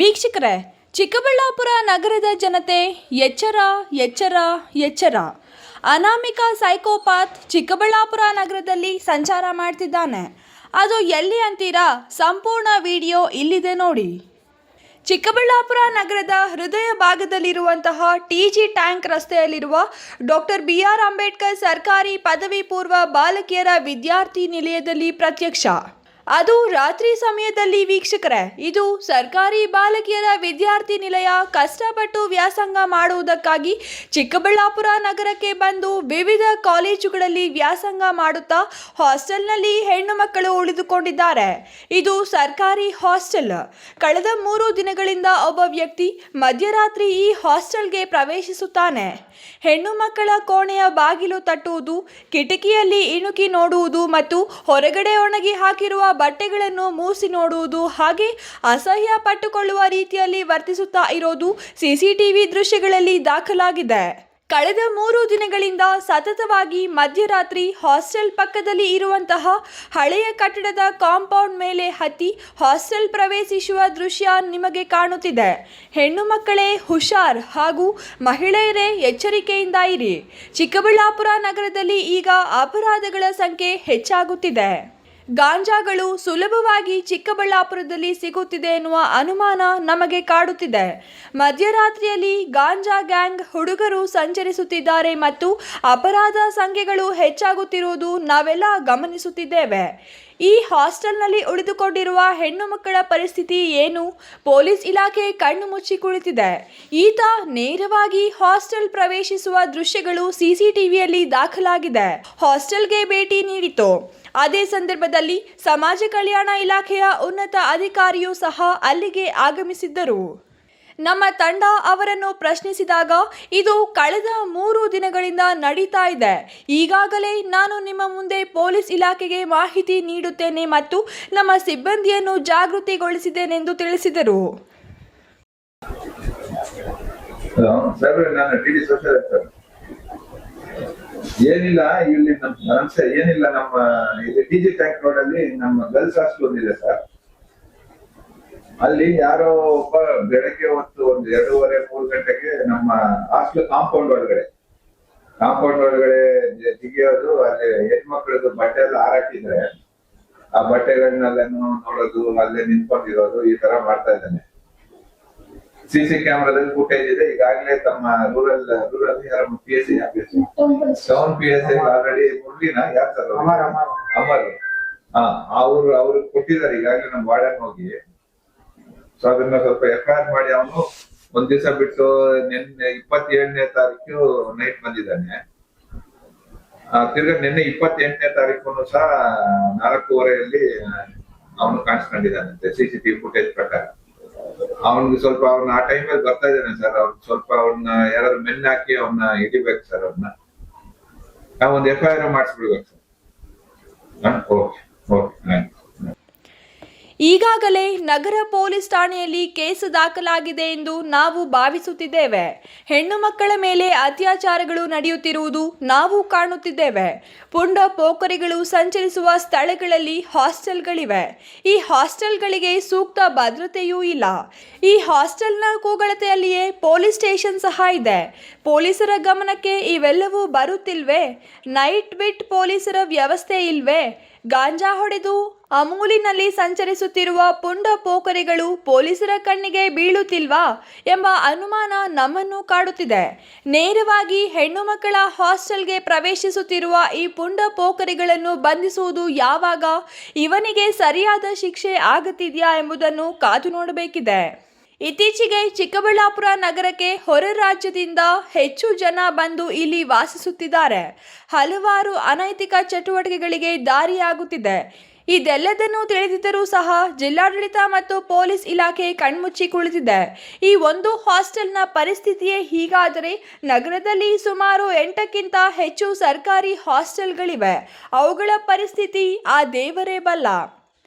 ವೀಕ್ಷಕರೇ, ಚಿಕ್ಕಬಳ್ಳಾಪುರ ನಗರದ ಜನತೆ ಎಚ್ಚರ ಎಚ್ಚರ ಎಚ್ಚರ. ಅನಾಮಿಕ ಸೈಕೋಪಾತ್ ಚಿಕ್ಕಬಳ್ಳಾಪುರ ನಗರದಲ್ಲಿ ಸಂಚಾರ ಮಾಡ್ತಿದ್ದಾನೆ. ಅದು ಎಲ್ಲಿ ಅಂತೀರಾ? ಸಂಪೂರ್ಣ ವಿಡಿಯೋ ಇಲ್ಲಿದೆ ನೋಡಿ. ಚಿಕ್ಕಬಳ್ಳಾಪುರ ನಗರದ ಹೃದಯ ಭಾಗದಲ್ಲಿರುವಂತಹ ಟಿ ಜಿ ಟ್ಯಾಂಕ್ ರಸ್ತೆಯಲ್ಲಿರುವ ಡಾಕ್ಟರ್ ಬಿ ಆರ್ ಅಂಬೇಡ್ಕರ್ ಸರ್ಕಾರಿ ಪದವಿ ಪೂರ್ವ ಬಾಲಕಿಯರ ವಿದ್ಯಾರ್ಥಿ ನಿಲಯದಲ್ಲಿ ಪ್ರತ್ಯಕ್ಷ. ಅದು ರಾತ್ರಿ ಸಮಯದಲ್ಲಿ ವೀಕ್ಷಕರೇ, ಇದು ಸರ್ಕಾರಿ ಬಾಲಕಿಯರ ವಿದ್ಯಾರ್ಥಿ ನಿಲಯ ಕಷ್ಟಪಟ್ಟು ವ್ಯಾಸಂಗ ಮಾಡುವುದಕ್ಕಾಗಿ ಚಿಕ್ಕಬಳ್ಳಾಪುರ ನಗರಕ್ಕೆ ಬಂದು ವಿವಿಧ ಕಾಲೇಜುಗಳಲ್ಲಿ ವ್ಯಾಸಂಗ ಮಾಡುತ್ತಾ ಹಾಸ್ಟೆಲ್ನಲ್ಲಿ ಹೆಣ್ಣು ಮಕ್ಕಳು ಉಳಿದುಕೊಂಡಿದ್ದಾರೆ. ಇದು ಸರ್ಕಾರಿ ಹಾಸ್ಟೆಲ್. ಕಳೆದ ಮೂರು ದಿನಗಳಿಂದ ಒಬ್ಬ ವ್ಯಕ್ತಿ ಮಧ್ಯರಾತ್ರಿ ಈ ಹಾಸ್ಟೆಲ್ಗೆ ಪ್ರವೇಶಿಸುತ್ತಾನೆ. ಹೆಣ್ಣು ಮಕ್ಕಳ ಕೋಣೆಯ ಬಾಗಿಲು ತಟ್ಟುವುದು, ಕಿಟಕಿಯಲ್ಲಿ ಇಣುಕಿ ನೋಡುವುದು ಮತ್ತು ಹೊರಗಡೆ ಒಣಗಿ ಹಾಕಿರುವ ಬಟ್ಟೆಗಳನ್ನು ಮೂಸಿ ನೋಡುವುದು ಹಾಗೆ ಅಸಹ್ಯ ಪಟ್ಟುಕೊಳ್ಳುವ ರೀತಿಯಲ್ಲಿ ವರ್ತಿಸುತ್ತಾ ಇರೋದು ಸಿಸಿಟಿವಿ ದೃಶ್ಯಗಳಲ್ಲಿ ದಾಖಲಾಗಿದೆ. ಕಳೆದ ಮೂರು ದಿನಗಳಿಂದ ಸತತವಾಗಿ ಮಧ್ಯರಾತ್ರಿ ಹಾಸ್ಟೆಲ್ ಪಕ್ಕದಲ್ಲಿ ಇರುವಂತಹ ಹಳೆಯ ಕಟ್ಟಡದ ಕಾಂಪೌಂಡ್ ಮೇಲೆ ಹತ್ತಿ ಹಾಸ್ಟೆಲ್ ಪ್ರವೇಶಿಸುವ ದೃಶ್ಯ ನಿಮಗೆ ಕಾಣುತ್ತಿದೆ. ಹೆಣ್ಣು ಮಕ್ಕಳೇ ಹುಷಾರ್ ಹಾಗೂ ಮಹಿಳೆಯರೇ ಎಚ್ಚರಿಕೆಯಿಂದ ಇರಿ. ಚಿಕ್ಕಬಳ್ಳಾಪುರ ನಗರದಲ್ಲಿ ಈಗ ಅಪರಾಧಗಳ ಸಂಖ್ಯೆ ಹೆಚ್ಚಾಗುತ್ತಿದೆ. ಗಾಂಜಾಗಳು ಸುಲಭವಾಗಿ ಚಿಕ್ಕಬಳ್ಳಾಪುರದಲ್ಲಿ ಸಿಗುತ್ತಿದೆ ಎನ್ನುವ ಅನುಮಾನ ನಮಗೆ ಕಾಡುತ್ತಿದೆ. ಮಧ್ಯರಾತ್ರಿಯಲ್ಲಿ ಗಾಂಜಾ ಗ್ಯಾಂಗ್ ಹುಡುಗರು ಸಂಚರಿಸುತ್ತಿದ್ದಾರೆ ಮತ್ತು ಅಪರಾಧ ಸಂಖ್ಯೆಗಳು ಹೆಚ್ಚಾಗುತ್ತಿರುವುದು ನಾವೆಲ್ಲ ಗಮನಿಸುತ್ತಿದ್ದೇವೆ. ಈ ಹಾಸ್ಟೆಲ್ನಲ್ಲಿ ಉಳಿದುಕೊಂಡಿರುವ ಹೆಣ್ಣು ಮಕ್ಕಳ ಪರಿಸ್ಥಿತಿ ಏನು? ಪೊಲೀಸ್ ಇಲಾಖೆ ಕಣ್ಣು ಮುಚ್ಚಿ ಕುಳಿತಿದೆ. ಈತ ನೇರವಾಗಿ ಹಾಸ್ಟೆಲ್ ಪ್ರವೇಶಿಸುವ ದೃಶ್ಯಗಳು ಸಿಸಿಟಿವಿಯಲ್ಲಿ ದಾಖಲಾಗಿದೆ. ಹಾಸ್ಟೆಲ್ಗೆ ಭೇಟಿ ನೀಡಿತು. ಅದೇ ಸಂದರ್ಭದಲ್ಲಿ ಸಮಾಜ ಕಲ್ಯಾಣ ಇಲಾಖೆಯ ಉನ್ನತ ಅಧಿಕಾರಿಯೂ ಸಹ ಅಲ್ಲಿಗೆ ಆಗಮಿಸಿದ್ದರು. ನಮ್ಮ ತಂಡ ಅವರನ್ನು ಪ್ರಶ್ನಿಸಿದಾಗ, ಇದು ಕಳೆದ ಮೂರು ದಿನಗಳಿಂದ ನಡೀತಾ ಇದೆ. ಈಗಾಗಲೇ ನಾನು ನಿಮ್ಮ ಮುಂದೆ ಪೊಲೀಸ್ ಇಲಾಖೆಗೆ ಮಾಹಿತಿ ನೀಡುತ್ತೇನೆ ಮತ್ತು ನಮ್ಮ ಸಿಬ್ಬಂದಿಯನ್ನು ಜಾಗೃತಿಗೊಳಿಸಿದ್ದೇನೆಂದು ತಿಳಿಸಿದರು. ನಾನು ಏನಿಲ್ಲ ಇಲ್ಲಿ ನಮ್ಮ ನಮಸ್ತೆ ಏನಿಲ್ಲ, ನಮ್ಮ ಇಲ್ಲಿ ಜಿ ಟ್ಯಾಂಕ್ ರೋಡ್ ಅಲ್ಲಿ ನಮ್ಮ ಗರ್ಲ್ಸ್ ಹಾಸ್ಟೆಲ್ ಇದೆ ಸರ್. ಅಲ್ಲಿ ಯಾರೋ ಒಬ್ಬ ಬೆಳಗ್ಗೆ ಹೊತ್ತು ಒಂದು ಎರಡೂವರೆ, ಮೂರು ಗಂಟೆಗೆ ನಮ್ಮ ಹಾಸ್ಟೆಲ್ ಕಾಂಪೌಂಡ್ ಒಳಗಡೆ ಕಾಂಪೌಂಡ್ ಒಳಗಡೆ ಜಿಗಿಯೋದು ಅಲ್ಲಿ ಹೆಣ್ಮಕ್ಳದ್ದು ಬಟ್ಟೆ ಎಲ್ಲ ಹಾರಾಕಿದ್ರೆ, ಆ ಬಟ್ಟೆಗಳನ್ನೆಲ್ಲ ನೋಡೋದು, ಅಲ್ಲೇ ನಿಂತ್ಕೊಂಡಿರೋದು, ಈ ತರ ಮಾಡ್ತಾ ಇದ್ದಾನೆ. ಸಿಸಿ ಕ್ಯಾಮೆರಾದಲ್ಲಿ ಫುಟೇಜ್ ಇದೆ. ಈಗಾಗಲೇ ತಮ್ಮ ರೂರಲ್ ರೂರಲ್ ಯಾರ P S C town P S I already ಮುರಳಿನ? ಯಾರು ಸರ್ ಅಮರ್, ಹಾ ಅವ್ರು ಅವ್ರು ಕೊಟ್ಟಿದ್ದಾರೆ. ಈಗಾಗಲೇ ನಮ್ಮ ವಾರ್ಡನ್ ಹೋಗಿ. ಸೊ ಅದನ್ನ ಸ್ವಲ್ಪ ಎಫ್ ಐ ಆರ್ ಮಾಡಿ ಅವನು ಒಂದ್ ದಿವಸ ಬಿಟ್ಟು ನಿನ್ನೆ ಇಪ್ಪತ್ತೇಳನೇ ತಾರೀಕು ನೈಟ್ ಬಂದಿದ್ದಾನೆ. ತಿರ್ಗಾ ನಿನ್ನೆ ಇಪ್ಪತ್ತೆಂಟನೇ ತಾರೀಕು ಸಹ ನಾಲ್ಕೂವರೆಯಲ್ಲಿ ಅವನು ಕಾಣಿಸ್ಕೊಂಡಿದ್ದಾನಂತೆ. ಸಿ ಸಿ ಟಿವಿ ಫುಟೇಜ್ ಪ್ರಕಾರ. ಅವನ್ಗೆ ಸ್ವಲ್ಪ ಅವ್ನ ಆ ಟೈಮಲ್ಲಿ ಬರ್ತಾ ಇದ್ದಾನೆ ಸರ್ ಅವ್ನ್ ಸ್ವಲ್ಪ ಅವ್ನ ಯಾರಾದ್ರು ಮೆನ್ ಹಾಕಿ ಅವನ್ನ ಹಿಡಿಬೇಕು ಸರ್ ಅವ್ನ. ನಾವ್ ಒಂದು ಎಫ್ ಐ ಆರ್ ಮಾಡಿಸ್ಬಿಡ್ಬೇಕು ಸರ್ ಓಕೆ ಓಕೆ ಈಗಾಗಲೇ ನಗರ ಪೊಲೀಸ್ ಠಾಣೆಯಲ್ಲಿ ಕೇಸು ದಾಖಲಾಗಿದೆ ಎಂದು ನಾವು ಭಾವಿಸುತ್ತಿದ್ದೇವೆ. ಹೆಣ್ಣು ಮಕ್ಕಳ ಮೇಲೆ ಅತ್ಯಾಚಾರಗಳು ನಡೆಯುತ್ತಿರುವುದು ನಾವು ಕಾಣುತ್ತಿದ್ದೇವೆ. ಪುಂಡ ಪೋಖರಿಗಳು ಸಂಚರಿಸುವ ಸ್ಥಳಗಳಲ್ಲಿ ಹಾಸ್ಟೆಲ್ಗಳಿವೆ. ಈ ಹಾಸ್ಟೆಲ್ಗಳಿಗೆ ಸೂಕ್ತ ಭದ್ರತೆಯೂ ಇಲ್ಲ. ಈ ಹಾಸ್ಟೆಲ್ನ ಕೂಗಳತೆಯಲ್ಲಿಯೇ ಪೊಲೀಸ್ ಸ್ಟೇಷನ್ ಸಹ ಇದೆ. ಪೊಲೀಸರ ಗಮನಕ್ಕೆ ಇವೆಲ್ಲವೂ ಬರುತ್ತಿಲ್ವೇ? ನೈಟ್ ಬಿಟ್ ಪೊಲೀಸರ ವ್ಯವಸ್ಥೆ ಇಲ್ವೇ? ಗಾಂಜಾ ಹೊಡೆದು ಅಮೂಲಿನಲ್ಲಿ ಸಂಚರಿಸುತ್ತಿರುವ ಪುಂಡ ಪೋಕರಿಗಳು ಪೊಲೀಸರ ಕಣ್ಣಿಗೆ ಬೀಳುತ್ತಿಲ್ವಾ ಎಂಬ ಅನುಮಾನ ನಮ್ಮನ್ನು ಕಾಡುತ್ತಿದೆ. ನೇರವಾಗಿ ಹೆಣ್ಣು ಮಕ್ಕಳ ಹಾಸ್ಟೆಲ್ಗೆ ಪ್ರವೇಶಿಸುತ್ತಿರುವ ಈ ಪುಂಡ ಪೋಕರಿಗಳನ್ನು ಬಂಧಿಸುವುದು ಯಾವಾಗ, ಇವನಿಗೆ ಸರಿಯಾದ ಶಿಕ್ಷೆ ಆಗುತ್ತಿದೆಯಾ ಎಂಬುದನ್ನು ಕಾದು ನೋಡಬೇಕಿದೆ. ಇತ್ತೀಚೆಗೆ ಚಿಕ್ಕಬಳ್ಳಾಪುರ ನಗರಕ್ಕೆ ಹೊರ ರಾಜ್ಯದಿಂದ ಹೆಚ್ಚು ಜನ ಬಂದು ಇಲ್ಲಿ ವಾಸಿಸುತ್ತಿದ್ದಾರೆ. ಹಲವಾರು ಅನೈತಿಕ ಚಟುವಟಿಕೆಗಳಿಗೆ ದಾರಿಯಾಗುತ್ತಿದೆ. ಇದೆಲ್ಲದನ್ನು ತಿಳಿದಿದ್ದರೂ ಸಹ ಜಿಲ್ಲಾಡಳಿತ ಮತ್ತು ಪೊಲೀಸ್ ಇಲಾಖೆ ಕಣ್ಮುಚ್ಚಿ ಕುಳಿತಿದೆ. ಈ ಒಂದು ಹಾಸ್ಟೆಲ್ನ ಪರಿಸ್ಥಿತಿಯೇ ಹೀಗಾದರೆ ನಗರದಲ್ಲಿ ಸುಮಾರು ಎಂಟಕ್ಕಿಂತ ಹೆಚ್ಚು ಸರ್ಕಾರಿ ಹಾಸ್ಟೆಲ್ಗಳಿವೆ. ಅವುಗಳ ಪರಿಸ್ಥಿತಿ ಆ ದೇವರೇ ಬಲ್ಲ.